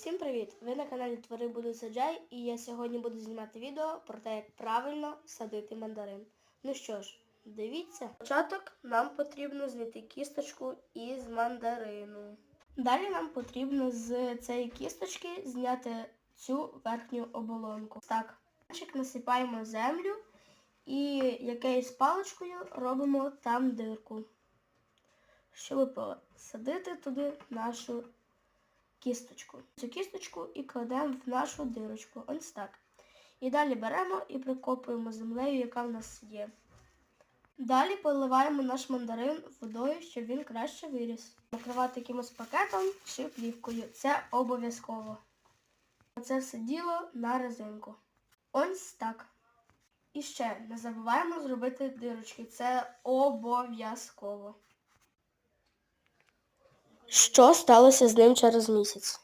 Всім привіт! Ви на каналі Твори Буду Саджай і я сьогодні буду знімати відео про те, як правильно садити мандарин. Ну що ж, дивіться. Початок нам потрібно знайти кісточку із мандарину. Далі нам потрібно з цієї кісточки зняти цю верхню оболонку. Так, насипаємо землю і якоюсь паличкою робимо там дирку, щоб посадити туди нашу кісточку. Цю кісточку і кладемо в нашу дирочку. Ось так. І далі беремо і прикопуємо землею, яка в нас є. Далі поливаємо наш мандарин водою, щоб він краще виріс. Накривати якимось пакетом чи плівкою. Це обов'язково. Це все діло на резинку. Ось так. І ще не забуваємо зробити дирочки. Це обов'язково. Що сталося з ним через місяць?